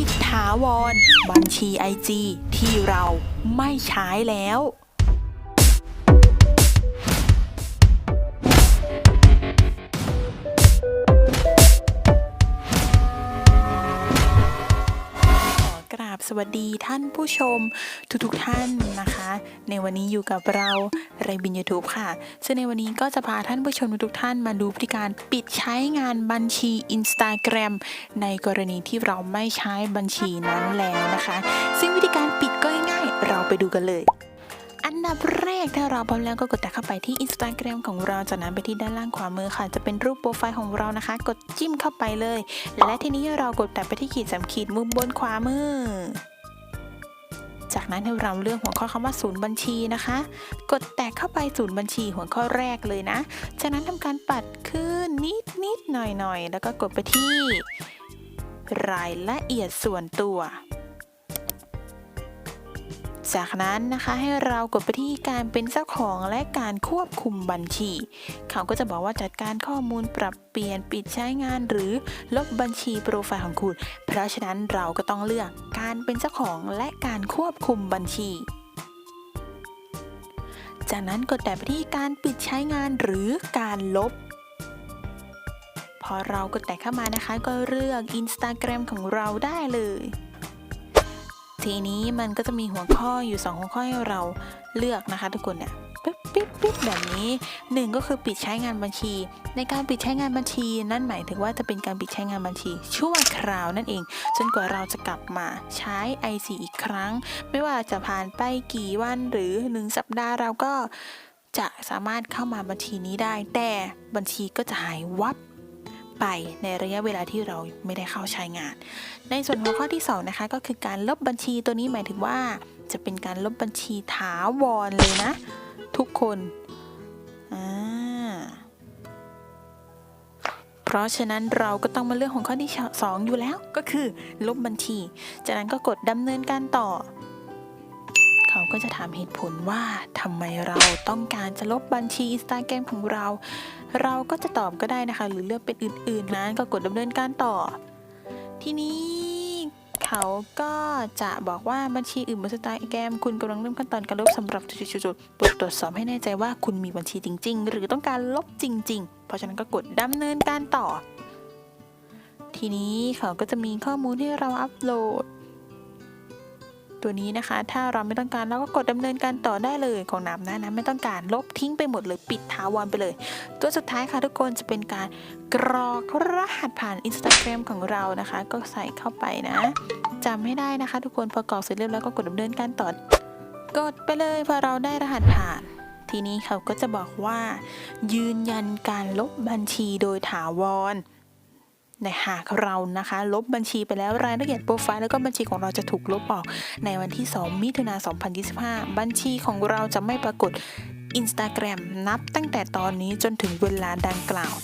ปิดถาวร บัญชีไอจีที่เราไม่ใช้แล้ว บสวัสดีท่านผู้ชมทุกๆท่านนะคะ ในวันนี้อยู่กับเราไรบินยูทูบค่ะ ซึ่งในวันนี้ก็จะพาท่านผู้ชมทุกๆท่านมาดูพฤติการปิดใช้งานบัญชี Instagram ในกรณีที่เราไม่ใช้บัญชีนั้นแล้วนะคะ ซึ่งวิธีการปิดก็ง่ายๆเราไปดูกันเลย อันดับแรกถ้าเราพร้อมแล้วก็กดแตะเข้าไปที่ Instagram ของเราจากนั้นไปที่ด้านล่างขวามือค่ะ จะเป็นรูปโปรไฟล์ของเรานะคะ กดจิ้มเข้าไปเลย และทีนี้เรากดแตะไปที่ขีดสามขีดมุมบนขวามือ จากนั้นให้เราเลือกหัวข้อคำว่าศูนย์บัญชีนะคะ กดแตะเข้าไปศูนย์บัญชีหัวข้อแรกเลยนะ จากนั้นทำการปัดขึ้นนิดนิดหน่อยหน่อยแล้วก็กดไปที่ รายละเอียดส่วนตัว จากนั้นนะคะให้เรากดไปที่การเป็นเจ้าของและการควบคุมบัญชี เขาก็จะบอกว่าจัดการข้อมูลปรับเปลี่ยนปิดใช้งานหรือลบบัญชีโปรไฟล์ของคุณ เพราะฉะนั้นเราก็ต้องเลือกการเป็นเจ้าของและการควบคุมบัญชีจากนั้นกดแตะไปที่การปิดใช้งานหรือการลบ พอเรากดแตะเข้ามานะคะ ก็เลือก Instagram ของเราได้เลย ทีนี้มันก็จะมีหัวข้ออยู่ 2 หัวข้อให้เราเลือกนะคะทุกคนเนี่ยปิ๊บปิ๊บปิ๊บแบบนี้หนึ่งก็คือปิดใช้งานบัญชี ในการปิดใช้งานบัญชี นั่นหมายถึงว่าจะเป็นการปิดใช้งานบัญชี ชั่วคราวนั่นเอง จนกว่าเราจะกลับมาใช้ IC อีกครั้ง ไม่ว่าจะผ่านไปกี่วันหรือ 1 สัปดาห์เราก็จะสามารถเข้ามาบัญชีนี้ได้ แต่บัญชีก็จะหายวับ ไปในระยะเวลาที่เราไม่ได้เข้าใช้งาน ในส่วนหัวข้อที่2นะคะก็คือการลบบัญชีตัวนี้หมายถึงว่า จะเป็นการลบบัญชีถาวรเลยนะ ทุกคนเพราะฉะนั้นเราก็ต้องมาเลือกหัวข้อที่ 2 อยู่แล้วก็คือ ลบบัญชี จากนั้นก็กดดำเนินการต่อ เขาก็จะถามเหตุผลว่าทำไมเราต้องการจะลบบัญชี Instagram ของเรา เราก็จะตอบก็ได้นะคะ หรือเลือกเป็นอื่นๆนั้นก็กดดำเนินการต่อ ทีนี้เขาก็จะบอกว่าบัญชีอื่นบนสตล์แกรมคุณกำลังเริ่มขั้นตอนการลบสำหรับจุดๆๆโปรดตรวจสอบให้แน่ใจว่าคุณมีบัญชีจริง ๆ หรือต้องการลบจริง ๆ เพราะฉะนั้นก็กดดำเนินการต่อ ทีนี้เขาก็จะมีข้อมูลที่เราอัปโหลด ตัวนี้นะคะ ถ้าเราไม่ต้องการเราก็กดดำเนินการต่อได้เลยของน้ำนะนะไม่ต้องการลบทิ้งไปหมดเลยปิดถาวรไปเลย ตัวสุดท้ายค่ะทุกคนจะเป็นการกรอกรหัสผ่าน Instagram ของเรานะคะ ก็ใส่เข้าไปนะจำให้ได้นะคะ ทุกคนพอกรอกเสร็จเรียบร้อยก็กดดำเนินการต่อกดไปเลยพอเราได้รหัสผ่านทีนี้เขาก็จะบอกว่า ยืนยันการลบบัญชีโดยถาวร ในหากเรานะคะ ลบบัญชีไปแล้วรายละเอียดโปรไฟล์แล้วก็บัญชีของเราจะถูกลบออก ในวันที่ 2 มิถุนา2025 บัญชีของเราจะไม่ปรากฏ Instagram นับตั้งแต่ตอนนี้จนถึงเวลาดังกล่าว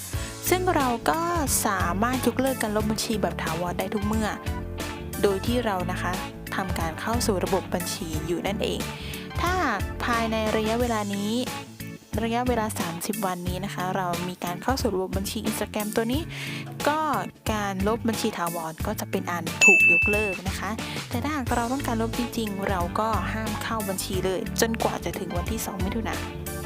ซึ่งเราก็สามารถยกเลิกการลบบัญชีแบบถาวรได้ทุกเมื่อ โดยที่เรานะคะทำการเข้าสู่ระบบบัญชีอยู่นั่นเอง ถ้าหากภายในระยะเวลานี้ ระยะเวลา 30 วันนี้นะคะ เรามีการเข้าสู่ระบบบัญชี Instagram ตัวนี้ ก็การลบบัญชีถาวรก็จะเป็นอันถูกยกเลิกนะคะ แต่ถ้าหากเราต้องการลบจริงๆ เราก็ห้ามเข้าบัญชีเลย จนกว่าจะถึงวันที่ 2 มิถุนา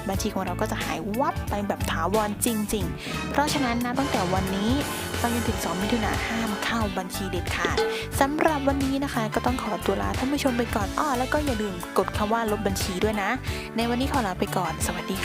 บัญชีของเราก็จะหายวับไปแบบถาวรจริง ๆ เพราะฉะนั้นนะตั้งแต่วันนี้ไปจนถึง 2 มิถุนาห้ามเข้าบัญชีเด็ดขาดสำหรับวันนี้นะคะ ก็ต้องขอตัวลาท่านผู้ชมไปก่อนอ้อแล้วก็อย่าลืมกดคำว่าลบบัญชีด้วยนะ ในวันนี้ขอลาไปก่อน สวัสดีค่ะ